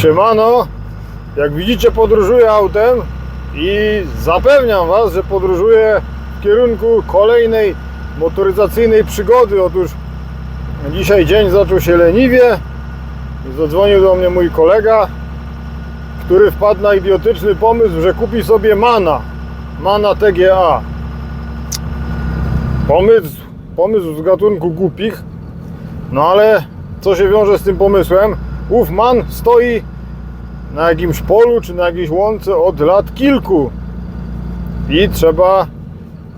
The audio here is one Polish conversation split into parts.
Siemano, jak widzicie podróżuję autem i zapewniam Was, że podróżuję w kierunku kolejnej motoryzacyjnej przygody. Otóż dzisiaj dzień zaczął się leniwie i zadzwonił do mnie mój kolega, który wpadł na idiotyczny pomysł, że kupi sobie Mana, Mana TGA. Pomysł, pomysł z gatunku głupich, no ale co się wiąże z tym pomysłem? Ów man stoi na jakimś polu czy na jakiejś łące od lat kilku i trzeba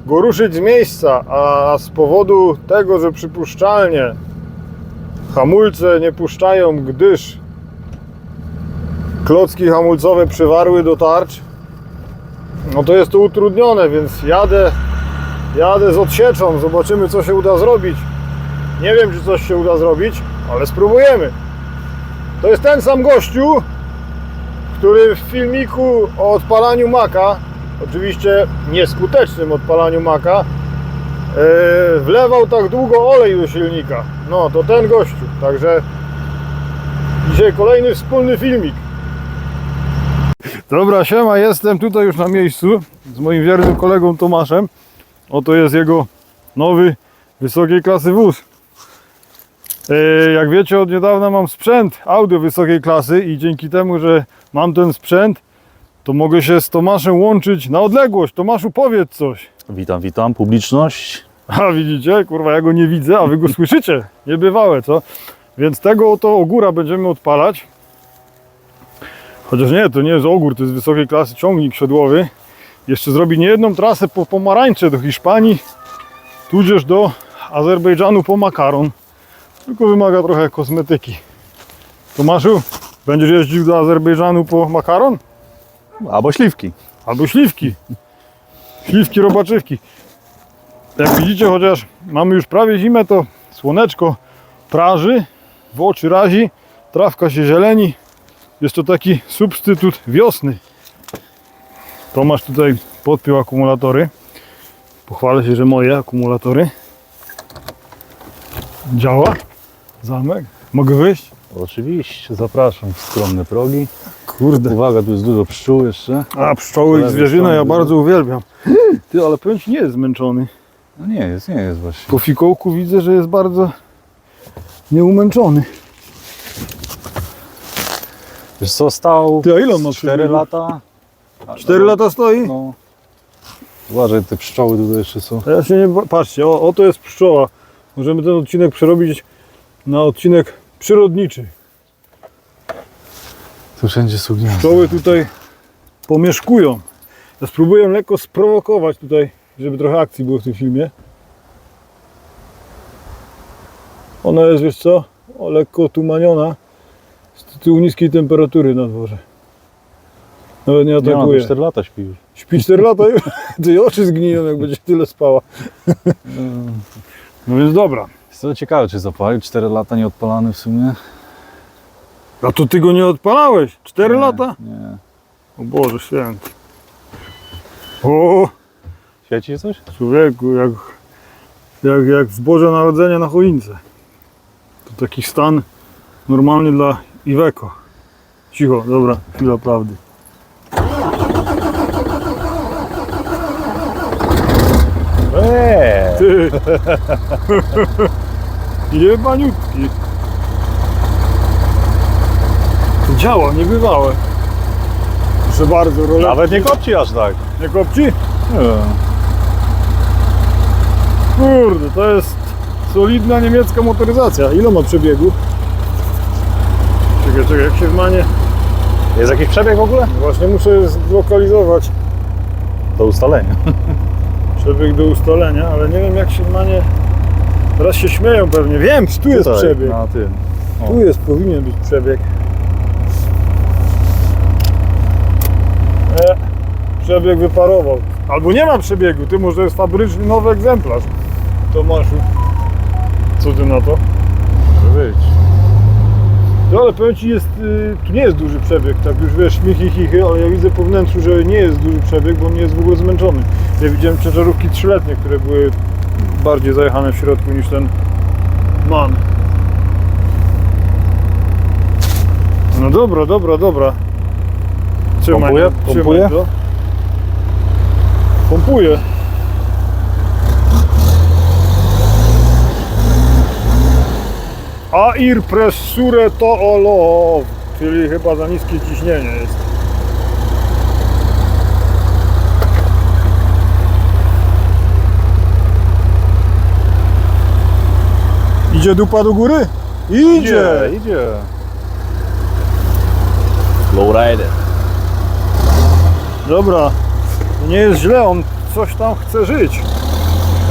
go ruszyć z miejsca, a z powodu tego, że przypuszczalnie hamulce nie puszczają, gdyż klocki hamulcowe przywarły do tarcz, no to jest to utrudnione, więc jadę, jadę z odsieczą, zobaczymy co się uda zrobić. Nie wiem, czy coś się uda zrobić, ale spróbujemy. To jest ten sam gościu, który w filmiku o odpalaniu maka, oczywiście nieskutecznym odpalaniu maka, yy, wlewał tak długo olej do silnika. No, to ten gościu. Także dzisiaj kolejny wspólny filmik. Dobra, siema, jestem tutaj już na miejscu z moim wiernym kolegą Tomaszem. Oto jest jego nowy, wysokiej klasy wóz. E, Jak wiecie, od niedawna mam sprzęt audio wysokiej klasy i dzięki temu, że mam ten sprzęt, to mogę się z Tomaszem łączyć na odległość. Tomaszu, powiedz coś. Witam, witam, publiczność. A widzicie, kurwa, ja go nie widzę, a wy go słyszycie. Niebywałe, co? Więc tego oto ogóra będziemy odpalać. Chociaż nie, to nie jest ogór, to jest wysokiej klasy ciągnik siodłowy. Jeszcze zrobi niejedną trasę po pomarańcze do Hiszpanii, tudzież do Azerbejdżanu po makaron. Tylko wymaga trochę kosmetyki. Tomaszu, będziesz jeździł do Azerbejdżanu po makaron? Albo śliwki. Albo śliwki. Śliwki, robaczywki. Jak widzicie, chociaż mamy już prawie zimę, to słoneczko praży, w oczy razi, trawka się zieleni. Jest to taki substytut wiosny. Tomasz tutaj podpiął akumulatory. Pochwalę się, że moje akumulatory. Działa. Zamek. Mogę wyjść? Oczywiście, zapraszam w skromne progi. Kurde. Uwaga, tu jest dużo pszczół jeszcze. A pszczoły i Lewej zwierzynę ja bardzo uwielbiam. Ty, ale powiem ci, nie jest zmęczony. No nie jest, nie jest właśnie. Po fikołku widzę, że jest bardzo nieumęczony. Wiesz co, stał Ty, a ile on ma 4 przebiegu? lata. A, 4 no, lata stoi? No. Uważaj, te pszczoły tutaj jeszcze są. Ja się nie... Patrzcie, o, oto jest pszczoła. Możemy ten odcinek przerobić na odcinek przyrodniczy. Tu wszędzie są gniazda. Pszczoły tutaj pomieszkują. Ja spróbuję lekko sprowokować tutaj, żeby trochę akcji było w tym filmie. Ona jest, wiesz co, o, lekko otumaniona z tytułu niskiej temperatury na dworze. Nawet nie Nie, atakuje. tu 4 lata śpi już. Śpi 4 lata już, ty oczy zgniją, jak będzie tyle spała. No więc dobra. To ciekawe, czy zapalił 4 lata nieodpalany w sumie. A to ty go nie odpalałeś? 4 Nie, lata? Nie. O Boże święty. O, Świeci coś? człowieku, jak, jak, jak w Boże Narodzenie na choince. To taki stan normalny dla Iweko. Cicho, dobra, chwila prawdy. Eee! Ty! Jebaniutki. Działa, niebywałe. Proszę bardzo, roletki. Nawet nie kopci aż tak. Nie kopci? Nie. Kurde, to jest solidna niemiecka motoryzacja. Ile ma przebiegu? Czekaj, czekaj, jak się zmanie. Jest jakiś przebieg w ogóle? Właśnie muszę zlokalizować Do ustalenia. przebieg do ustalenia, ale nie wiem jak się zmanie. Teraz się śmieją pewnie. Wiem, tu jest Tutaj, przebieg. Na tym. O. Tu jest, powinien być przebieg. E, przebieg wyparował. Albo nie ma przebiegu, ty może jest fabryczny nowy egzemplarz. Tomaszu. Co ty na to? Może być. No ale powiem Ci, jest, y, tu nie jest duży przebieg, tak już wiesz, śmichy, chichy, ale ja widzę po wnętrzu, że nie jest duży przebieg, bo on nie jest w ogóle zmęczony. Ja widziałem ciężarówki trzyletnie, które były bardziej zajechane w środku niż ten MAN. No dobra, dobra, dobra. Trzymaj, Pompuje? no, trzymaj Pompuje? to. Pompuje. Air pressure to olo, czyli chyba za niskie ciśnienie jest. Idzie dupa do góry? Idzie! idzie. Lowrider. Dobra, nie jest źle, on coś tam chce żyć.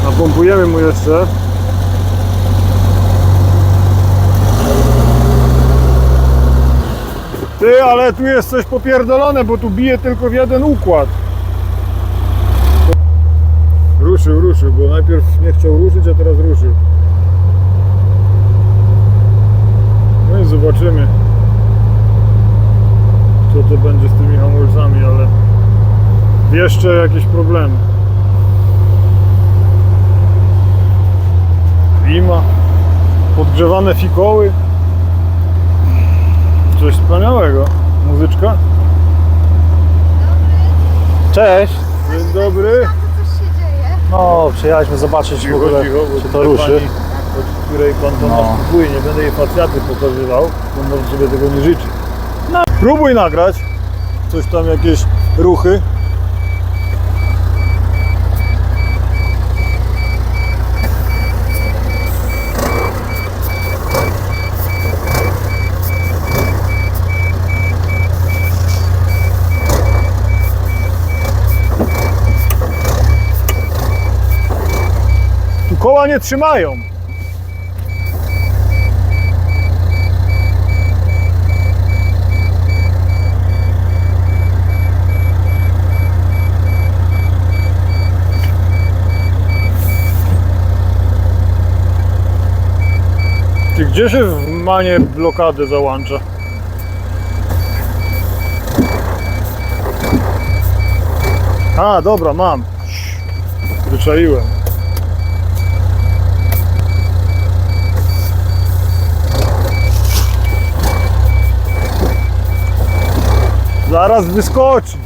Napompujemy mu jeszcze. Ty, ale tu jest coś popierdolone, bo tu bije tylko w jeden układ. Ruszył, ruszył, bo najpierw nie chciał ruszyć, a teraz ruszył. No i zobaczymy, co to będzie z tymi hamulcami, ale jeszcze jakieś problemy. Klima, podgrzewane fikoły. Coś wspaniałego. Muzyczka. Cześć. Dzień dobry. Co coś się dzieje? No, przyjechaliśmy zobaczyć w ogóle, bo czy to ruszy. Pani, której pan No. kupuje, nie będę jej facjaty pokazywał, bo może sobie tego nie życzy. Próbuj nagrać. Coś tam, jakieś ruchy. Tu koła nie trzymają. Gdzie się w manie blokadę załącza? A, dobra, mam. Wyczaiłem. Zaraz wyskoczy.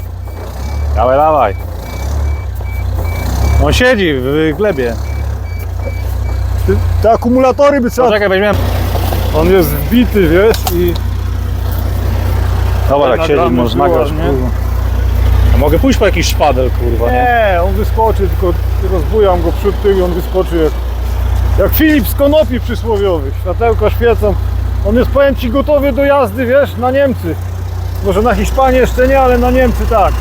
Dawaj, dawaj. On siedzi w glebie. Te akumulatory by trzeba... Poczekaj, weźmiemy. On jest wbity, wiesz, i... Dobra, jak siedzi, może nagrać, nie? kurwa. A mogę pójść po jakiś szpadel, kurwa, nie? Nie, on wyskoczy, tylko rozbujam go przód tył i on wyskoczy jak, jak Filip z konopi przysłowiowych. Światełka świecą. On jest, powiem Ci, gotowy do jazdy, wiesz, na Niemcy. Może na Hiszpanię jeszcze nie, ale na Niemcy tak.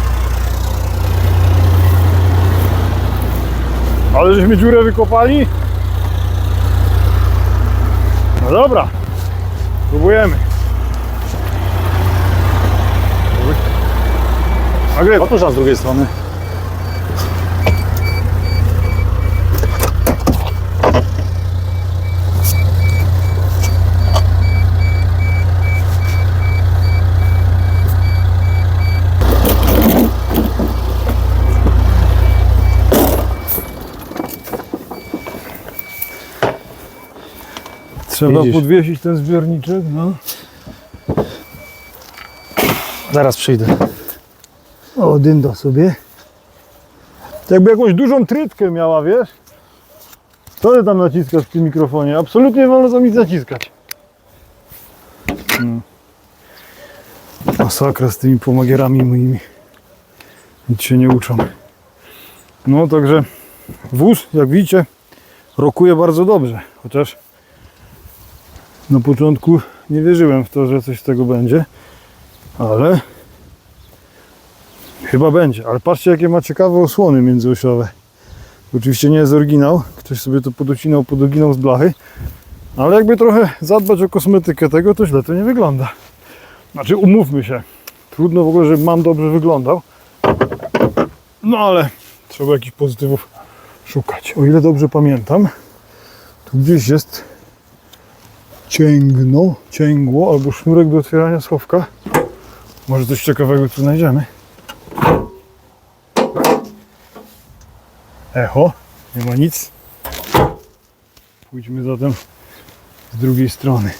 Ale żeśmy dziurę wykopali? Dobra, próbujemy. Agrywa. Otóż a z drugiej strony. Trzeba Widzisz. podwiesić ten zbiorniczek, no. Zaraz przyjdę. O, dynda sobie. Jakby jakąś dużą trytkę miała, wiesz? Co ty tam naciskasz w tym mikrofonie? Absolutnie nie wolno tam nic naciskać. No. Masakra z tymi pomagierami moimi. Nic się nie uczą. No, także wóz, jak widzicie, rokuje bardzo dobrze. Chociaż na początku nie wierzyłem w to, że coś z tego będzie. Ale Chyba będzie, ale patrzcie jakie ma ciekawe osłony międzyosiowe. Oczywiście nie jest oryginał, ktoś sobie to podocinał, podoginał z blachy, ale jakby trochę zadbać o kosmetykę tego, to źle to nie wygląda. Znaczy umówmy się, trudno w ogóle, żeby mam dobrze wyglądał, no ale trzeba jakichś pozytywów szukać. O ile dobrze pamiętam, tu gdzieś jest cięgno, cięgło albo sznurek do otwierania schowka. Może coś ciekawego tu znajdziemy. Echo, nie ma nic. Pójdźmy zatem z drugiej strony.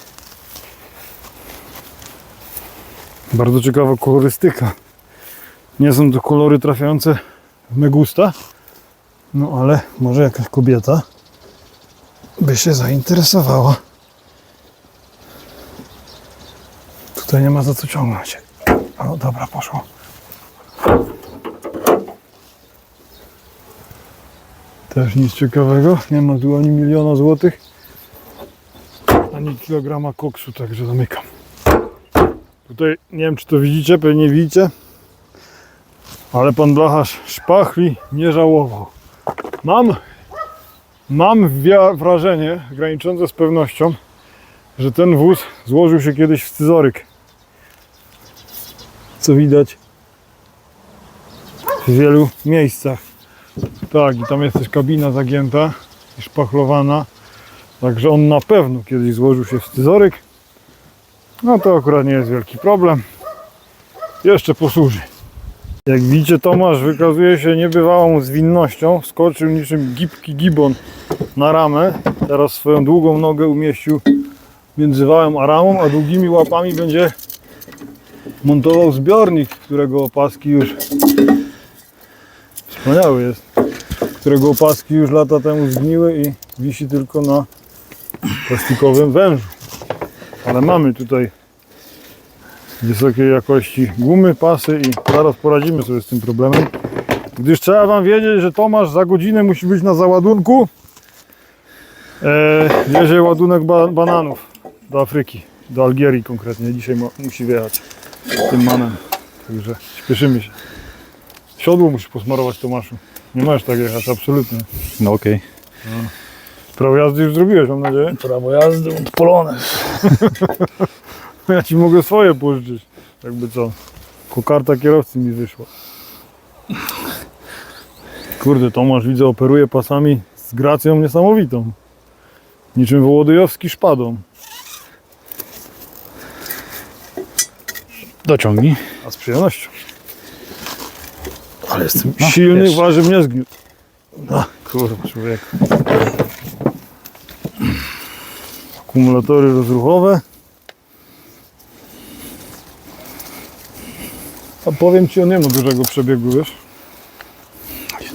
Bardzo ciekawa kolorystyka. Nie są to kolory trafiające w me gusta. No ale może jakaś kobieta by się zainteresowała. Tutaj nie ma za co ciągnąć. O, dobra, poszło. Też nic ciekawego. Nie ma tu ani miliona złotych, ani kilograma koksu, także zamykam. Tutaj nie wiem, czy to widzicie, pewnie widzicie, ale pan blacharz szpachli nie żałował. Mam, mam wrażenie, graniczące z pewnością, że ten wóz złożył się kiedyś w scyzoryk. Co widać w wielu miejscach. Tak, i tam jest też kabina zagięta i szpachlowana. Także on na pewno kiedyś złożył się w scyzoryk. No to akurat nie jest wielki problem. Jeszcze posłuży. Jak widzicie, Tomasz wykazuje się niebywałą zwinnością. Skoczył niczym gibki gibon na ramę. Teraz swoją długą nogę umieścił między wałem a ramą, a długimi łapami będzie montował zbiornik, którego opaski już wspaniały jest, którego opaski już lata temu zgniły i wisi tylko na plastikowym wężu. Ale mamy tutaj wysokiej jakości gumy, pasy i zaraz poradzimy sobie z tym problemem. Gdyż trzeba Wam wiedzieć, że Tomasz za godzinę musi być na załadunku. E, wiezie ładunek ba bananów do Afryki, do Algierii konkretnie. Dzisiaj musi wjechać tym manem. Także śpieszymy się. Siodło musisz posmarować Tomaszu. Nie możesz tak jechać, absolutnie. No okej. Prawo jazdy już zrobiłeś, mam nadzieję. Prawo jazdy odpolone. Ja ci mogę swoje pożyczyć. Jakby co. Kokarta kierowcy mi wyszła. Kurde, Tomasz widzę operuje pasami z gracją niesamowitą. Niczym Wołodyjowski szpadą. Dociągnij. A z przyjemnością. Ale jestem Silny, waży mnie zgniótł. No, kurwa, człowiek. Akumulatory rozruchowe. A powiem Ci, on nie ma dużego przebiegu, wiesz?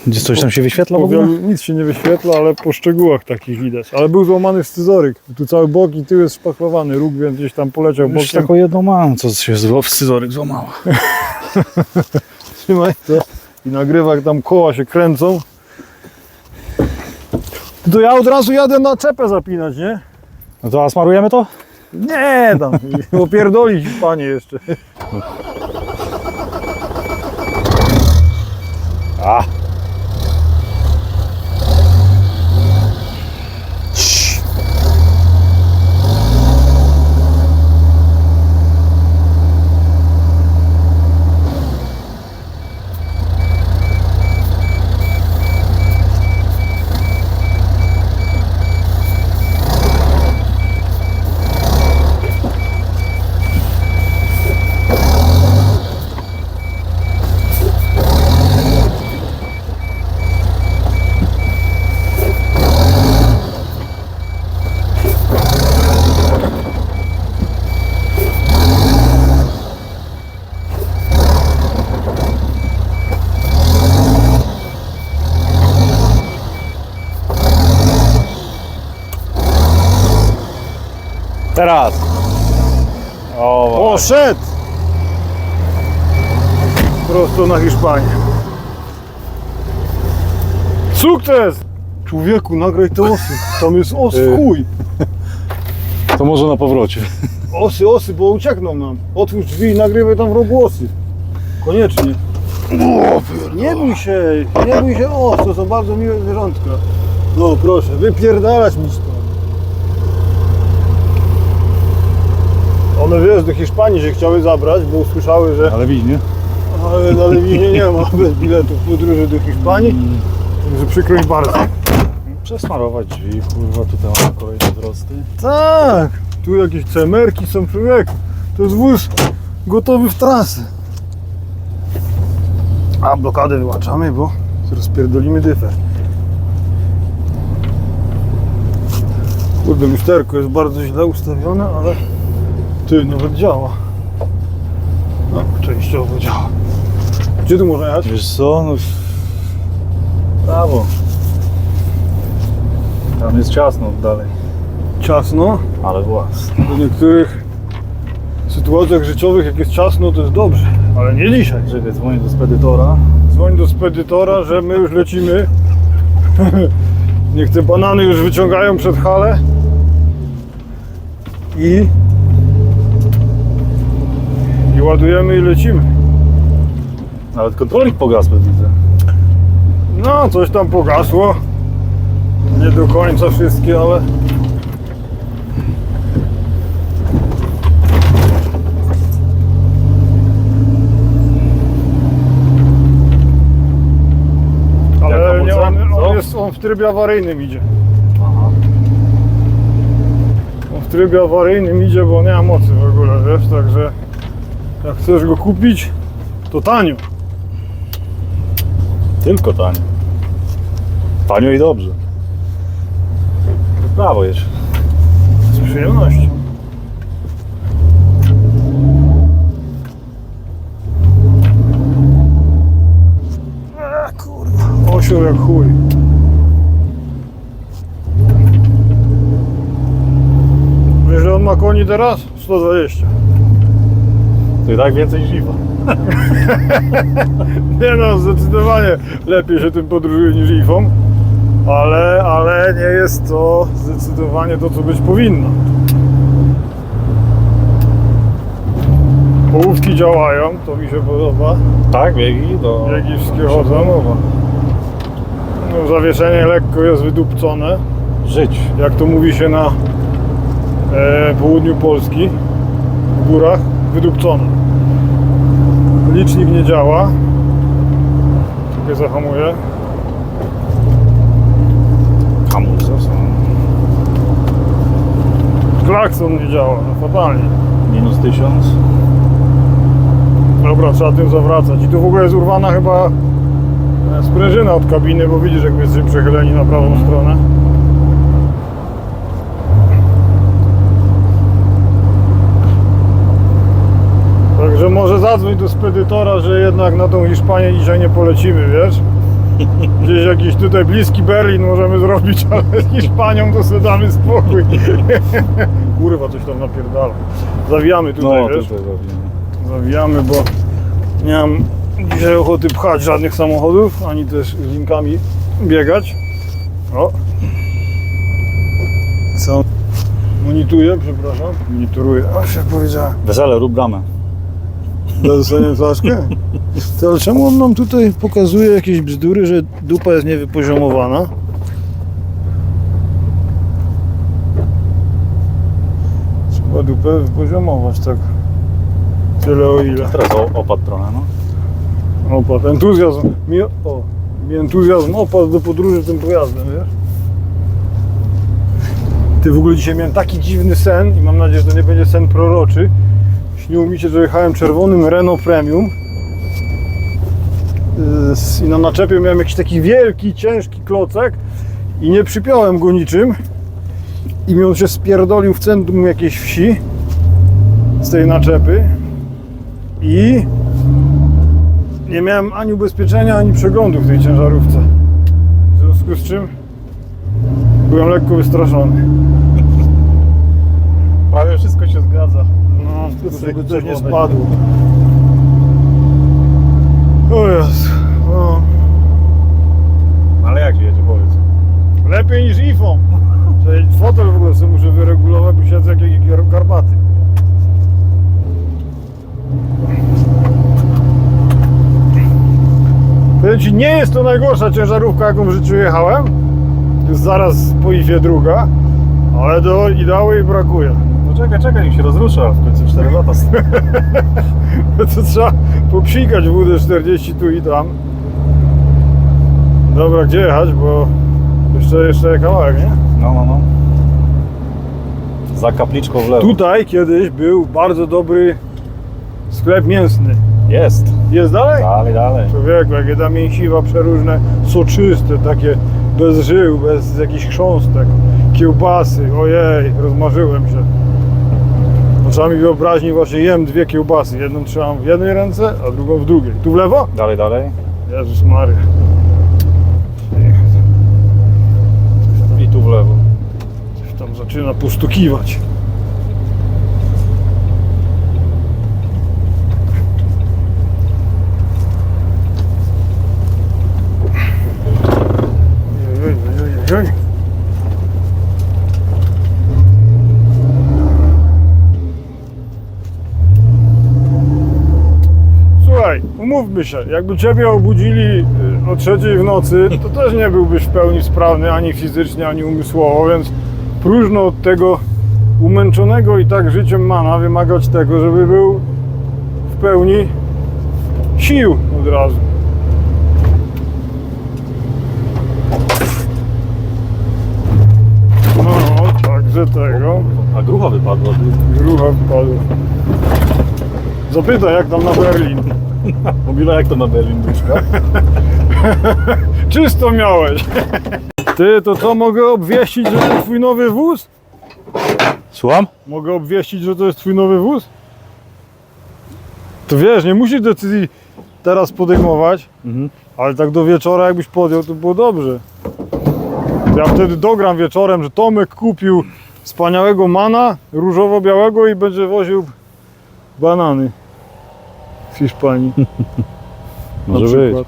Gdzie coś tam się wyświetla w ogóle? nic się nie wyświetla, ale po szczegółach takich widać. Ale był złamany scyzoryk. Tu cały bok i tył jest szpachlowany. Róg więc gdzieś tam poleciał Już bokiem. taką jedną mam, co się zło- scyzoryk złamała. Trzymaj to. I nagrywa, jak tam koła się kręcą. To ja od razu jadę na czepę zapinać, nie? No to a smarujemy to? Nie, tam. Opierdolić panie jeszcze. A. Teraz. O, O, szedł! Prosto na Hiszpanię. Sukces! Człowieku, nagraj te osy. Tam jest os w Y. chuj. to może na powrocie. Osy, osy, bo uciekną nam. Otwórz drzwi i nagrywaj tam w rogu osy. Koniecznie. Nie bój się, nie bój się os, to są bardzo miłe zwierzątka. No proszę, wypierdalać mi One wiesz, do Hiszpanii się chciały zabrać, bo usłyszały, że Ale widz, nie? ale na Lewinie nie ma bez biletów podróży do Hiszpanii. Także przykro mi bardzo. Przesmarować drzwi, kurwa, tutaj mamy kolejne wzrosty. Tak, tu jakieś cemerki są człowieku. To jest wóz gotowy w trasę. A blokadę wyłaczamy, bo rozpierdolimy dyfę. Kurde, lusterko jest bardzo źle ustawione, ale ty, nawet działa. częściowo działa. Gdzie tu można jechać? Wiesz co, no... Prawo. Tam jest ciasno dalej. Ciasno. Ale własne. W niektórych sytuacjach życiowych, jak jest ciasno, to jest dobrze. Ale nie dzisiaj. Czekaj, dzwonię do spedytora. Dzwoń do spedytora, że my już lecimy. Niech te banany już wyciągają przed halę. I... I ładujemy i lecimy. Nawet kontrolik pogasł, widzę. No, coś tam pogasło. Nie do końca wszystkie, ale... Ale nie, on, on, jest, on w trybie awaryjnym idzie. Aha. On w trybie awaryjnym idzie, bo nie ma mocy w ogóle, wiesz, także jak chcesz go kupić, to tanio. Tylko tanio. Tanio i dobrze. Prawo jedź. Z przyjemnością. A kurwa, osioł jak chuj. Wiesz, że on ma koni teraz? 120. To i tak więcej niż IFA. Nie no, zdecydowanie lepiej się tym podróżuje niż ifą, ale, ale nie jest to zdecydowanie to, co być powinno. Połówki działają, to mi się podoba. Tak, biegi do... Biegi wszystkie chodzą. No, zawieszenie lekko jest wydupcone, Żyć. jak to mówi się na e, południu Polski, w górach, wydupcone. Licznik nie działa. Czekaj, zahamuję. Hamulce są. Klakson nie działa, no fatalnie. Minus 1000. Dobra, trzeba tym zawracać. I tu w ogóle jest urwana chyba e, sprężyna od kabiny, bo widzisz, jak jesteśmy przechyleni na prawą stronę. Także może zadzwoń do spedytora, że jednak na tą Hiszpanię dzisiaj nie polecimy, wiesz? Gdzieś jakiś tutaj bliski Berlin możemy zrobić, ale z Hiszpanią to sobie damy spokój. Kurwa, coś tam napierdala. Zawijamy tutaj, No, wiesz? tutaj zabijemy. Zawijamy, bo nie mam dzisiaj ochoty pchać żadnych samochodów, ani też z linkami biegać. O! Co? Monituję, przepraszam. Monitoruję. A się powiedziałem. Wesele, rób bramę. Dostaniemy flaszkę? To, ale czemu on nam tutaj pokazuje jakieś bzdury, że dupa jest niewypoziomowana? Trzeba dupę wypoziomować, tak. Tyle o ile. Teraz o, opadł trochę, no. Opadł, entuzjazm. Mi, o, mi entuzjazm opadł do podróży tym pojazdem, wiesz? Ty w ogóle dzisiaj miałem taki dziwny sen i mam nadzieję, że to nie będzie sen proroczy. Śniło mi się, że jechałem czerwonym Renault Premium Yy, i na naczepie miałem jakiś taki wielki, ciężki klocek i nie przypiąłem go niczym i mi on się spierdolił w centrum jakiejś wsi z tej naczepy i nie miałem ani ubezpieczenia, ani przeglądu w tej ciężarówce. W związku z czym byłem lekko wystraszony. Prawie wszystko się zgadza. No, Z żeby coś nie spadło. O Jezu, no. Ale jak się jedzie, powiedz. Lepiej niż ifą. Czyli fotel w ogóle sobie muszę wyregulować, bo siedzę jak jakiś gar- garbaty. Powiem Ci, nie jest to najgorsza ciężarówka, jaką w życiu jechałem. Jest zaraz po ifie druga, ale do ideału jej brakuje. Czekaj, czekaj, niech się rozrusza. W końcu 4 lata. to trzeba popsikać WD-40 tu i tam. Dobra, gdzie jechać, bo jeszcze, jeszcze kawałek, nie? No, no, no. Za kapliczką w lewo. Tutaj kiedyś był bardzo dobry sklep mięsny. Jest. Jest dalej? Dalej, dalej. Człowieku, jakie tam mięsiwa przeróżne, soczyste, takie bez żył, bez jakichś chrząstek, kiełbasy, ojej, rozmarzyłem się. Oczami wyobraźni właśnie jem dwie kiełbasy. Jedną trzymam w jednej ręce, a drugą w drugiej. Tu w lewo? Dalej, dalej. Jezus Maria. I tu w lewo. Coś tam zaczyna postukiwać. Oj, oj, oj, umówmy się, jakby ciebie obudzili y, o trzeciej w nocy, to też nie byłbyś w pełni sprawny ani fizycznie, ani umysłowo, więc próżno od tego umęczonego i tak życiem mana wymagać tego, żeby był w pełni sił od razu. No, także tego. A grucha wypadła. Grucha wpadła. Zapytaj jak tam na Berlin. Mobila jak to na Berlin duszka? Czysto miałeś. Ty, to co, mogę obwieścić, że to jest twój nowy wóz? Słucham? Mogę obwieścić, że to jest twój nowy wóz? To wiesz, nie musisz decyzji teraz podejmować, Mhm. ale tak do wieczora jakbyś podjął, to było dobrze. To ja wtedy dogram wieczorem, że Tomek kupił wspaniałego mana różowo-białego i będzie woził banany Hiszpanii. Może na być. przykład.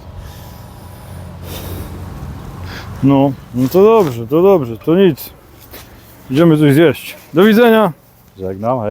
No, no to dobrze, to dobrze, to nic. Idziemy coś zjeść. Do widzenia. Żegnam, hej.